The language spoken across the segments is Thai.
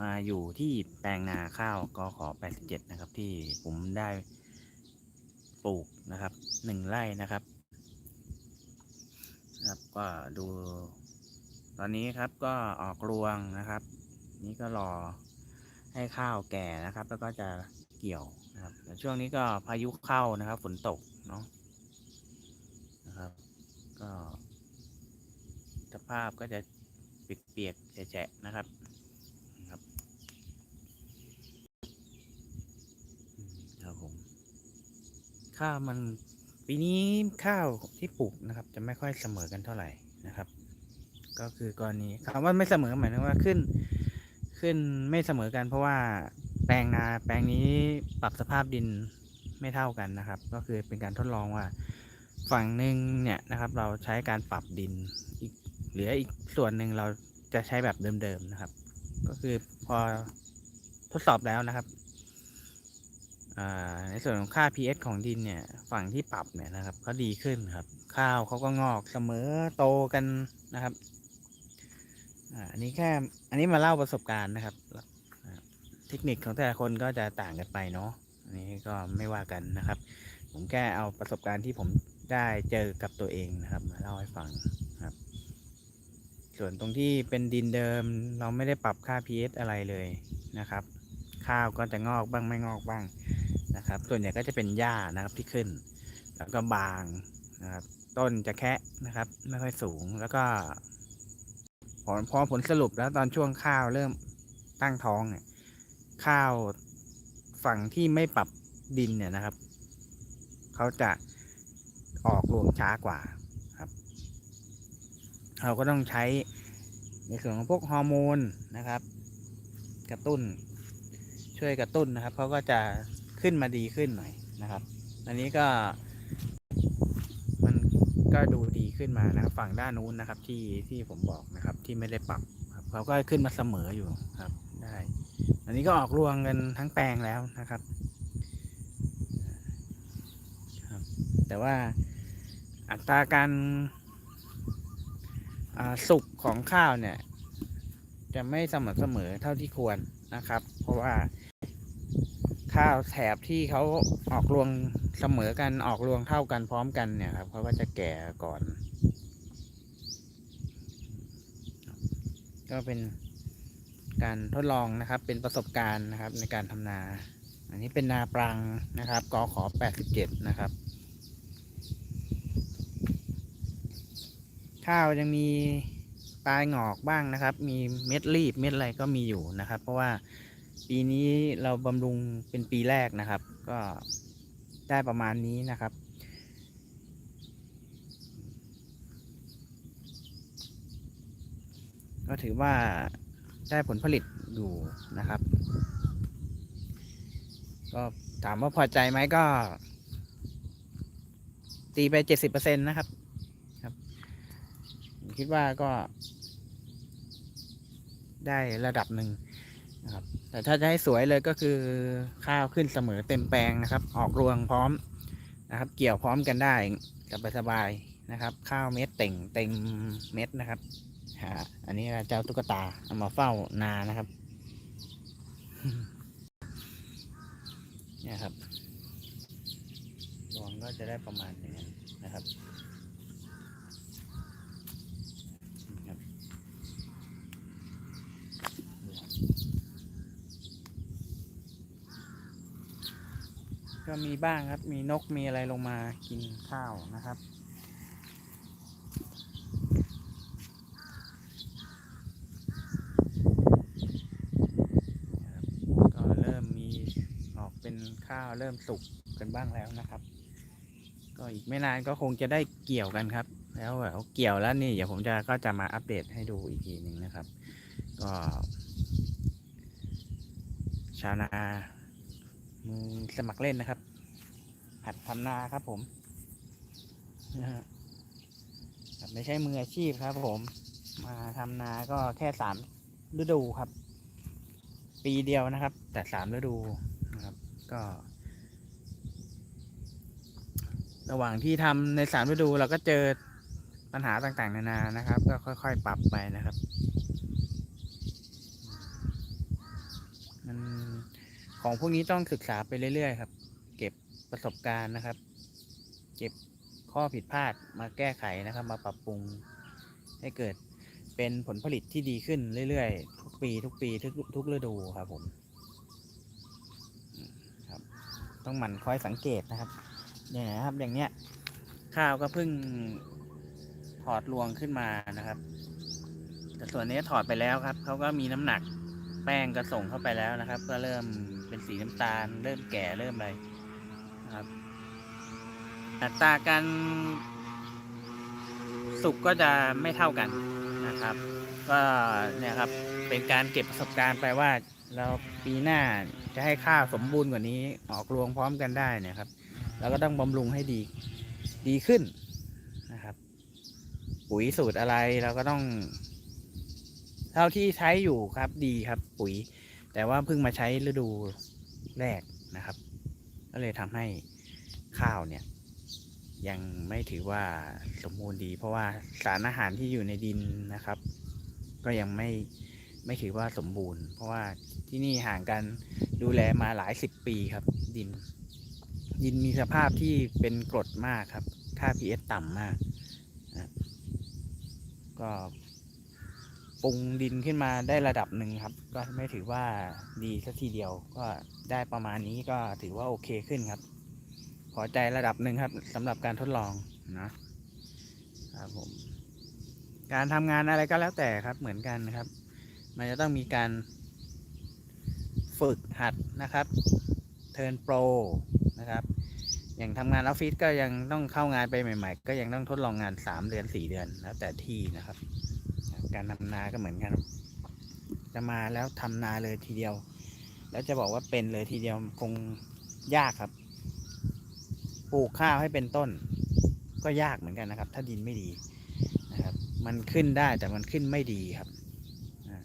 มาอยู่ที่แปลงนาข้าวกขอ87 นะครับ ที่ผมได้ปลูกนะครับหนึ่งไร่นะครับครับก็ดู ตอนนี้ครับก็ออกรวงนะครับ นี่ก็รอให้ข้าวแก่นะครับ แล้วก็จะเกี่ยวนะครับช่วงนี้ก็พายุเข้านะครับ ฝนตกเนาะนะครับ ก็สภาพก็จะเปียกๆแฉะๆนะครับอืมครับผม ข้าวมันปีนี้ข้าวที่ปลูกนะครับ จะไม่ค่อยเสมอกันเท่าไหร่นะครับ ก็คือกรณีคำว่าไม่เสมอหมายถึงว่าขึ้น ขึ้นไม่เสมอกัน เพราะว่าแปลงนาแปลงนี้ปรับสภาพดินไม่เท่ากันนะครับ ก็คือเป็นการทดลองว่าฝั่งหนึ่งเนี่ยนะครับ เราใช้การปรับดินอีกเหลืออีกส่วนหนึ่งเราจะใช้แบบเดิมๆนะครับ ก็คือพอทดสอบแล้วนะครับ ในส่วนของค่า pH ของดินเนี่ย ฝั่งที่ปรับเนี่ยนะครับเขาดีขึ้นครับ ข้าวเขาก็งอกเสมอโตกันนะครับอันนี้แค่อันนี้มาเล่าประสบการณ์นะครับ เทคนิคของแต่ละคนก็จะต่างกันไปเนาะอันนี้ก็ไม่ว่ากันนะครับ ผมแค่เอาประสบการณ์ที่ผมได้เจอกับตัวเองนะครับ มาเล่าให้ฟังครับ ส่วนตรงที่เป็นดินเดิม เราไม่ได้ปรับค่า pH อะไรเลยนะครับ ข้าวก็จะงอกบ้างไม่งอกบ้าง นะครับส่วนใหญ่ก็จะเป็นหญ้านะครับที่ขึ้น แล้วก็บางนะครับ ต้นจะแคะนะครับ ไม่ค่อยสูงแล้วก็ผลพอผลสรุปแล้วตอนช่วงข้าวเริ่มตั้งท้องเนี่ยข้าวฝั่งที่ไม่ปรับดินเนี่ยนะครับเขาจะออกรวงช้ากว่าครับ เราก็ต้องใช้ในส่วนของพวกฮอร์โมนนะครับ กระตุ้นช่วยกระตุ้นนะครับเขาก็จะ ขึ้นมาดีขึ้นหน่อยนะครับ อันนี้ก็ มันก็ดูดีขึ้นมานะครับ ฝั่งด้านนู้นนะครับที่ที่ผมบอกนะครับ ที่ไม่ได้ปรับครับเขาก็ขึ้นมาเสมออยู่ครับ ได้ อันนี้ก็ออกรวงกันทั้งแปลงแล้วนะครับครับ แต่ว่าอัตราการสุกของข้าวเนี่ย จะไม่สม่ำเสมอเท่าที่ควรนะครับ เพราะว่า ข้าวแถบที่เขาออกรวงเสมอกันออกรวงเท่ากันพร้อมกันเนี่ยครับเขาก็จะแก่ก่อน ก็เป็นการทดลองนะครับเป็นประสบการณ์นะครับในการทำนา อันนี้เป็นนาปรังนะครับกอขอ87 นะครับ ข้าวยังมีปลายงอกบ้างนะครับ มีเม็ดรีบเม็ดอะไรก็มีอยู่นะครับ เพราะว่า ปีนี้เราบำรุงเป็นปีแรกนะครับ ก็ได้ประมาณนี้นะครับ ก็ถือว่าได้ผลผลิตอยู่นะครับ ก็ถามว่าพอใจไหมก็ ตีไปเจ็ดสิบเปอร์เซ็นต์นะครับครับ คิดว่าก็ได้ระดับหนึ่งนะครับ แต่ถ้าจะให้สวยเลยก็คือข้าวขึ้นเสมอเต็มแปลงนะครับ ออกรวงพร้อมนะครับ เกี่ยวพร้อมกันได้สบายๆนะครับ ข้าวเม็ดเต่งเต็มเม็ดนะครับอันนี้เจ้าตุ๊กตาเอามาเฝ้านานะครับเนี่ยครับรวงก็จะได้ประมาณนี้นะครับ ก็มีบ้างครับ มีนกมีอะไรลงมากินข้าวนะครับ ก็เริ่มมีออกเป็นข้าวเริ่มสุกกันบ้างแล้วนะครับ ก็อีกไม่นานก็คงจะได้เกี่ยวกันครับ แล้วแบบเกี่ยวแล้วนี่เดี๋ยวผมจะก็จะมาอัปเดตให้ดูอีกทีหนึ่งนะครับ ก็ชาวนา มือสมัครเล่นนะครับ หัดทำนาครับผมนะฮะไม่ใช่มืออาชีพครับ ผม มาทำนาก็แค่สามฤดูครับ ปีเดียวนะครับ แต่สามฤดูนะครับ ก็ ระหว่างที่ทำในสามฤดูเราก็เจอปัญหาต่างๆ นานานะครับ ก็ค่อย ๆ ปรับไปนะครับ มัน ของพวกนี้ต้องศึกษาไปเรื่อยๆครับ เก็บประสบการณ์นะครับ เก็บข้อผิดพลาดมาแก้ไขนะครับ มาปรับปรุงให้เกิดเป็นผลผลิตที่ดีขึ้นเรื่อยๆ ทุกปีทุกปีทุกทุกฤดูครับผมครับ ต้องหมั่นคอยสังเกตนะครับเนี่ยครับอย่างเนี้ยข้าวก็เพิ่งถอดรวงขึ้นมานะครับ แต่ส่วนนี้ถอดไปแล้วครับเขาก็มีน้ำหนักแป้งก็ส่งเข้าไปแล้วนะครับ ก็เริ่ม เป็นสีน้ำตาล เริ่มแก่เริ่มอะไรนะครับ อัตราการสุกก็จะไม่เท่ากันนะครับ ก็เนี่ยครับเป็นการเก็บประสบการณ์ไปว่าเราปีหน้าจะให้ข้าวสมบูรณ์กว่านี้ออกรวงพร้อมกันได้เนะครับเราก็ต้องบำรุงให้ดีดีขึ้นนะครับ ปุ๋ยสูตรอะไรเราก็ต้อง เท่าที่ใช้อยู่ครับดีครับ ปุ๋ย แต่ว่าเพิ่งมาใช้ฤดูแรกนะครับ ก็เลยทำให้ข้าวเนี่ย ยังไม่ถือว่าสมบูรณ์ดี เพราะว่าสารอาหารที่อยู่ในดินนะครับ ก็ยังไม่ไม่ถือว่าสมบูรณ์ เพราะว่าที่นี่ห่างกันดูแลมาหลายสิบปีครับ ดิน ดินมีสภาพที่เป็นกรดมากครับ ค่า pH ต่ำมากนะก็ ปรุงดินขึ้นมาได้ระดับหนึ่งครับ ก็ไม่ถือว่าดีสักทีเดียว ก็ได้ประมาณนี้ก็ถือว่าโอเคขึ้นครับ พอใจระดับหนึ่งครับสำหรับการทดลองนะครับผมการทำงานอะไรก็แล้วแต่ครับเหมือนกันนะครับ มันจะต้องมีการฝึกหัดนะครับเทิร์นโปรนะครับ อย่างทำงานออฟฟิศก็ยังต้องเข้างานไปใหม่ ๆ ก็ยังต้องทดลองงาน 3 เดือน 4 เดือนแล้วแต่ที่นะครับ การทำนาก็เหมือนกัน จะมาแล้วทำนาเลยทีเดียว แล้วจะบอกว่าเป็นเลยทีเดียวคงยากครับ ปลูกข้าวให้เป็นต้น ก็ยากเหมือนกันนะครับ ถ้าดินไม่ดีนะครับ มันขึ้นได้แต่มันขึ้นไม่ดีครับอ่า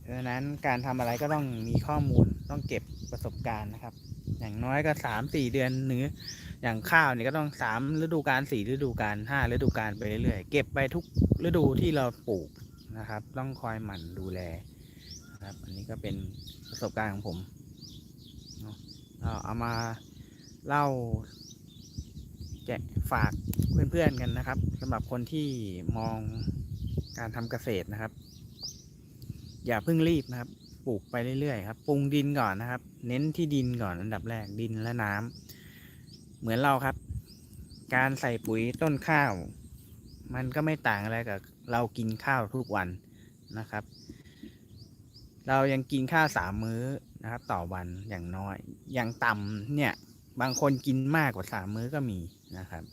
เพราะนั้นการทำอะไรก็ต้องมีข้อมูลต้องเก็บประสบการณ์นะครับ อย่างน้อยก็สามสี่เดือนหรือ อย่างข้าวเนี่ยก็ต้องสามฤดูกาลสี่ฤดูกาลห้าฤดูกาลไปเรื่อยๆเก็บไปทุกฤดูที่เราปลูกนะครับ ต้องคอยหมั่นดูแลนะครับ อันนี้ก็เป็นประสบการณ์ของผมเอาเอามาเล่าแจกฝากเพื่อนๆกันนะครับสำหรับคนที่มองการทำเกษตรนะครับ อย่าเพิ่งรีบนะครับ ปลูกไปเรื่อยๆครับปรุงดินก่อนนะครับ เน้นที่ดินก่อนอันดับแรกดินและน้ำ เหมือนเราครับ การใส่ปุ๋ยต้นข้าว มันก็ไม่ต่างอะไรกับ เรากินข้าวทุกวันนะครับ เรายังกินข้าวสามมื้อนะครับ ต่อวันอย่างน้อย อย่างต่ำเนี่ย บางคนกินมากกว่าสามมื้อก็มีนะครับ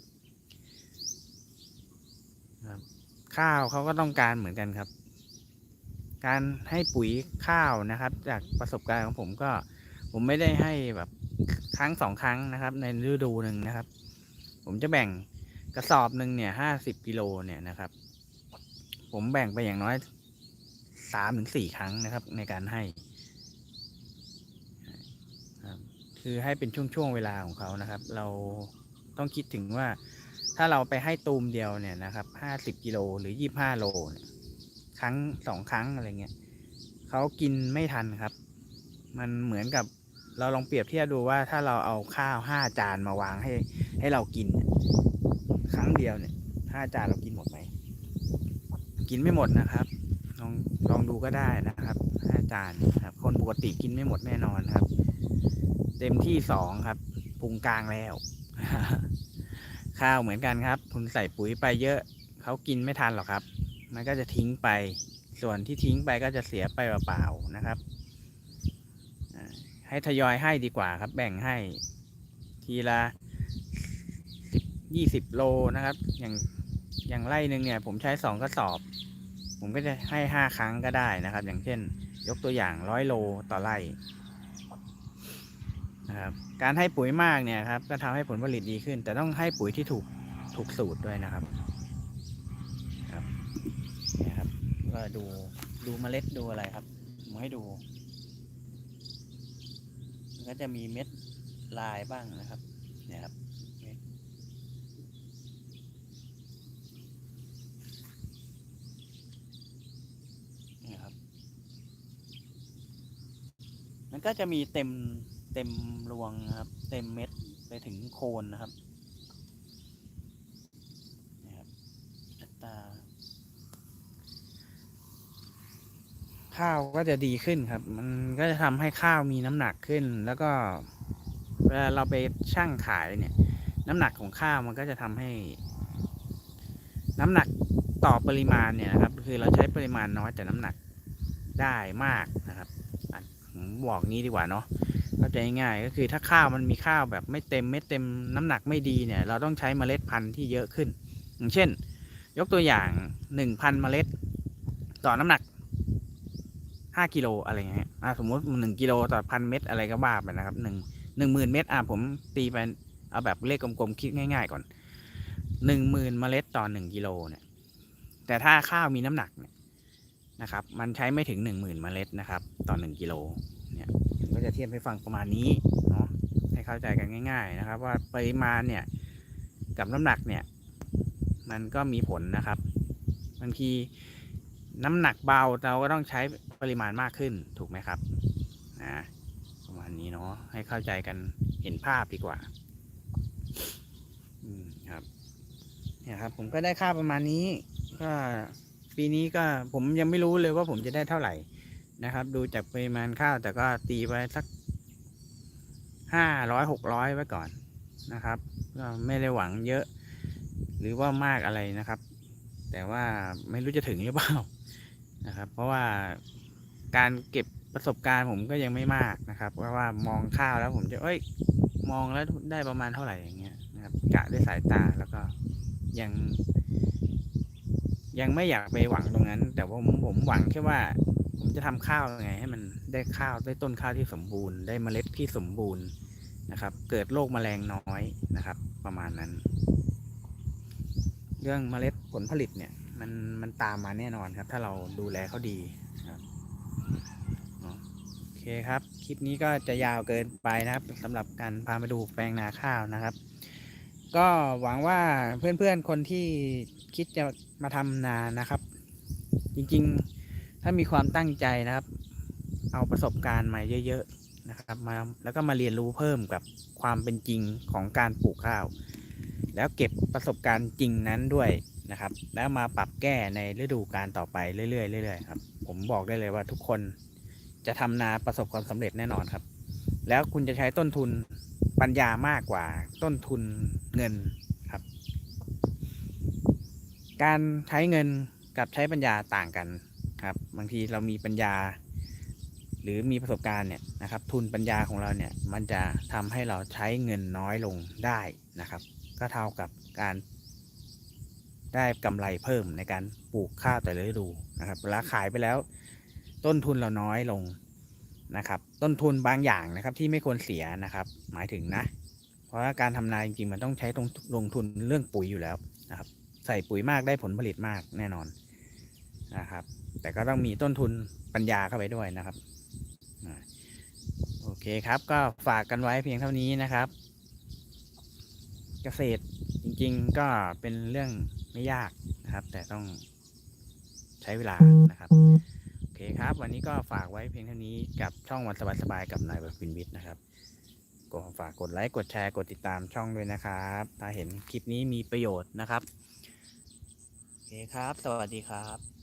ข้าวเขาก็ต้องการเหมือนกันครับ การให้ปุ๋ยข้าวนะครับ จากประสบการณ์ของผมก็ ผมไม่ได้ให้แบบ ครั้งสองครั้งนะครับ ในฤดูหนึ่งนะครับ ผมจะแบ่งกระสอบหนึ่งเนี่ยห้าสิบกิโลเนี่ยนะครับ ผมแบ่งไปอย่างน้อยสามถึงสี่ครั้งนะครับ ในการให้คือให้เป็นช่วงๆเวลาของเขานะครับ เราต้องคิดถึงว่าถ้าเราไปให้ตูมเดียวเนี่ยนะครับห้าสิบกิโลหรือยี่บห้าโลครั้งสองครั้งอะไรเงี้ยเขากินไม่ทันครับ มันเหมือนกับ เราลองเปรียบเทียบดูว่าถ้าเราเอาข้าวห้าจานมาวางให้ ให้เรากินครั้งเดียวเนี่ยห้าจานเรากินหมดไหมกินไม่หมดนะครับ ลองลองดูก็ได้นะครับห้าจานครับ คนปกติกินไม่หมดแน่นอนครับ เต็มที่สองครับปรุงกลางแล้ว ข้าวเหมือนกันครับ คุณใส่ปุ๋ยไปเยอะเขากินไม่ทันหรอกครับ มันก็จะทิ้งไป ส่วนที่ทิ้งไปก็จะเสียไปเปล่าๆนะครับ ให้ทยอยให้ดีกว่าครับ แบ่งให้ ทีละสิบยี่สิบโลนะครับ อย่างอย่างไร่หนึ่งเนี่ย ผมใช้สองกระสอบ ผมก็จะให้ห้าครั้งก็ได้นะครับ อย่างเช่น ยกตัวอย่างร้อยโลต่อไร่นะครับการให้ปุ๋ยมากเนี่ยครับก็ทำให้ผลผลิตดีขึ้น แต่ต้องให้ปุ๋ยที่ถูกถูกสูตรด้วยนะครับครับนี่ยครับก็ดูดูเมล็ดดูอะไรครับผมให้ดู ก็จะมีเม็ดลายบ้างนะครับ เนี่ยครับนี่ครับ มันก็จะมีเต็มเต็มรวงนะครับ เต็มเม็ดไปถึงโคนนะครับอัตรา ข้าวก็จะดีขึ้นครับ มันก็จะทำให้ข้าวมีน้ำหนักขึ้น แล้วก็เวลาเราไปชั่งขายเนี่ย น้ำหนักของข้าวมันก็จะทำให้ น้ำหนักต่อปริมาณเนี่ยนะครับ คือเราใช้ปริมาณน้อยแต่น้ำหนักได้มากนะครับผมบอกงี้ดีกว่าเนาะเข้าใจง่ายๆก็คือถ้าข้าวมันมีข้าวแบบไม่เต็มไม่เต็มน้ำหนักไม่ดีเนี่ย เราต้องใช้เมล็ดพันธุ์ที่เยอะขึ้น อย่างเช่น ยกตัวอย่างหนึ่งพันเมล็ด ต่อน้ำหนัก ห้ากิโลอะไรเงี้ยอะสมมติหนึ่งกิโลต่อพันเม็ดอะไรก็ว่าไปนะครับหนึ่งหนึ่งหมื่นเม็ดอะผมตีไปเอาแบบเลขกลมๆคิดง่ายๆก่อนหนึ่งหมื่นเมล็ดต่อหนึ่งกิโลเนี่ย แต่ถ้าข้าวมีน้ำหนักเนี่ยนะครับ มันใช้ไม่ถึงหนึ่งหมื่นเมล็ดนะครับ ต่อหนึ่งกิโลเนี่ยผมก็จะเทียบให้ฟังประมาณนี้เนาะให้เข้าใจกันง่าย ๆ นะครับ ว่าปริมาณเนี่ยกับน้ำหนักเนี่ย มันก็มีผลนะครับบางทีน้ำหนักเบาเราก็ต้องใช้ ริมาณมากขึ้นถูกไหมครับนะประมาณนี้เนาะให้เข้าใจกันเห็นภาพดีกว่าอืมครับเนี่ยครับ ผมก็ได้ค่าประมาณนี้ ก็ปีนี้ก็ผมยังไม่รู้เลยว่าผมจะได้เท่าไหร่นะครับ ดูจากปริมาณข้าวแต่ก็ตีไปสักห้าร้อยหกร้อยไว้ก่อนนะครับก็ไม่ได้หวังเยอะ หรือว่ามากอะไรนะครับ แต่ว่าไม่รู้จะถึงหรือเปล่านะครับ เพราะว่า การเก็บประสบการณ์ผมก็ยังไม่มากนะครับ เพราะว่ามองข้าวแล้วผมจะเอ้ย มองแล้วได้ประมาณเท่าไหร่อย่างเงี้ยนะครับกะด้วยสายตาแล้วก็ยัง ยังไม่อยากไปหวังตรงนั้น แต่ว่าผมผมหวังแค่ว่า ผมจะทำข้าวยังไง ให้มันได้ข้าวได้ต้นข้าวที่สมบูรณ์ได้เมล็ดที่สมบูรณ์นะครับ เกิดโรคแมลงน้อยนะครับ ประมาณนั้น เรื่องเมล็ดผลผลิตเนี่ย มันมันตามมาแน่นอนครับ ถ้าเราดูแลเขาดีครับเนาะโอ เคครับ คลิปนี้ก็จะยาวเกินไปนะครับสำหรับการพามาดูแปลงนาข้าวนะครับ ก็หวังว่าเพื่อนๆคนที่คิดจะมาทำนานะครับ จริงๆถ้ามีความตั้งใจนะครับ เอาประสบการณ์มาเยอะ ๆนะครับมาแล้วก็มาเรียนรู้เพิ่มกับความเป็นจริงของการปลูกข้าว แล้วเก็บประสบการณ์จริงนั้นด้วยนะครับ แล้วมาปรับแก้ในฤดูกาลต่อไปเรื่อยๆเรื่อยๆครับผมบอกได้เลยว่าทุกคน จะทำนาประสบความสำเร็จแน่นอนครับ แล้วคุณจะใช้ต้นทุนปัญญามากกว่าต้นทุนเงินครับ การใช้เงินกับใช้ปัญญาต่างกันครับ บางทีเรามีปัญญา หรือมีประสบการณ์เนี่ยนะครับ ทุนปัญญาของเราเนี่ยมันจะทำให้เราใช้เงินน้อยลงได้นะครับ ก็เท่ากับการได้กำไรเพิ่มในการปลูกข้าวแต่ละฤดูนะครับเวลาขายไปแล้ว ต้นทุนเราน้อยลงนะครับ ต้นทุนบางอย่างนะครับ ที่ไม่ควรเสียนะครับ หมายถึงนะ เพราะว่าการทำนาจริงๆมันต้องใช้ตรงลงทุนเรื่องปุ๋ยอยู่แล้วนะครับ ใส่ปุ๋ยมากได้ผลผลิตมากแน่นอนนะครับ แต่ก็ต้องมีต้นทุนปัญญาเข้าไปด้วยนะครับโอเคครับ ก็ฝากกันไว้เพียงเท่านี้นะครับ เกษตรจริงๆก็เป็นเรื่องไม่ยากนะครับ แต่ต้องใช้เวลานะครับ เคครับ วันนี้ก็ฝากไว้เพียงเท่านี้กับช่องวันสบายๆกับนายบบฟินวิทย์นะครับก็ฝากกดไลค์กดแชร์กดติดตามช่องด้วยนะครับ ถ้าเห็นคลิปนี้มีประโยชน์นะครับโอเคครับ สวัสดีครับ